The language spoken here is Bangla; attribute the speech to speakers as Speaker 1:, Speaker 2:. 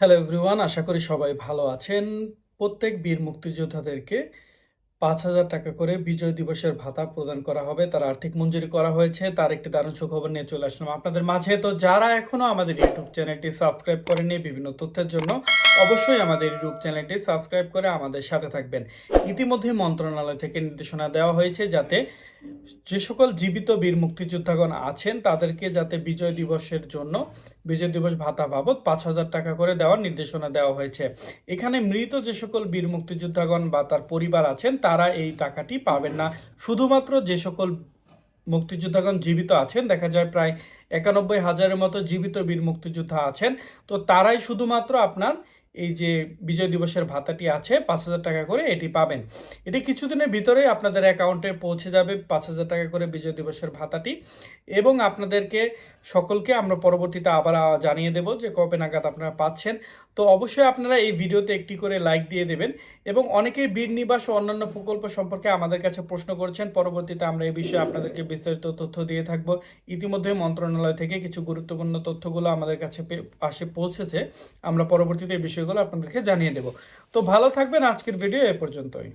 Speaker 1: হ্যালো এভরিওয়ান আশা করি সবাই ভালো আছেন। প্রত্যেক বীর মুক্তিযোদ্ধাদেরকে পাঁচ হাজার টাকা করে বিজয় দিবসের ভাতা প্রদান করা হবে, তার আর্থিক মঞ্জুরি করা হয়েছে, তার একটি দারুণ সুখবর নিয়ে চলে আসলাম আপনাদের মাঝে। তো যারা এখনও আমাদের ইউটিউব চ্যানেলটি সাবস্ক্রাইব করেনি বিভিন্ন তথ্যের জন্য, অবশ্যই আমাদের ইউটিউব চ্যানেলটি সাবস্ক্রাইব করে আমাদের সাথে থাকবেন। ইতিমধ্যে মন্ত্রণালয় থেকে নির্দেশনা দেওয়া হয়েছে যাতে যে সকল জীবিত বীর মুক্তিযোদ্ধাগণ আছেন, তাদেরকে যাতে বিজয় দিবসের জন্য, বিজয় দিবস ভাতা বাবদ পাঁচ হাজার টাকা করে দেওয়ার নির্দেশনা দেওয়া হয়েছে। এখানে মৃত যে সকল বীর মুক্তিযোদ্ধাগণ বা তার পরিবার আছেন তারা এই টাকাটি পাবেন না। শুধুমাত্র যে সকল মুক্তিযোদ্ধাগণ জীবিত আছেন, দেখা যায় প্রায় একানব্বই হাজারের মতো জীবিত বীর মুক্তিযোদ্ধা আছেন, তো তারাই শুধুমাত্র আপনার এই যে বিজয় দিবসের ভাতাটি আছে, পাঁচ হাজার টাকা করে এটি পাবেন। এটি কিছুদিনের ভিতরেই আপনাদের অ্যাকাউন্টে পৌঁছে যাবে পাঁচ হাজার টাকা করে বিজয় দিবসের ভাতাটি। এবং আপনাদেরকে সকলকে আমরা পরবর্তীতে আবার জানিয়ে দেব যে কবে নাগাদ আপনারা পাচ্ছেন। তো অবশ্যই আপনারা এই ভিডিওতে একটি করে লাইক দিয়ে দেবেন এবং অনেকেই বীর নিবাস ও অন্যান্য প্রকল্প সম্পর্কে আমাদের কাছে প্রশ্ন করেছেন। পরবর্তীতে আমরা এই বিষয়ে আপনাদেরকে বিস্তারিত তথ্য দিয়ে থাকব। ইতিমধ্যে মন্ত্রণালয় থেকে কিছু গুরুত্বপূর্ণ তথ্যগুলো আমাদের কাছে আসে পৌঁছেছে। আমরা পরবর্তীতে এই বিষয়গুলো আপনাদেরকে জানিয়ে দেব। তো ভালো থাকবেন আজকের ভিডিও এ পর্যন্তই।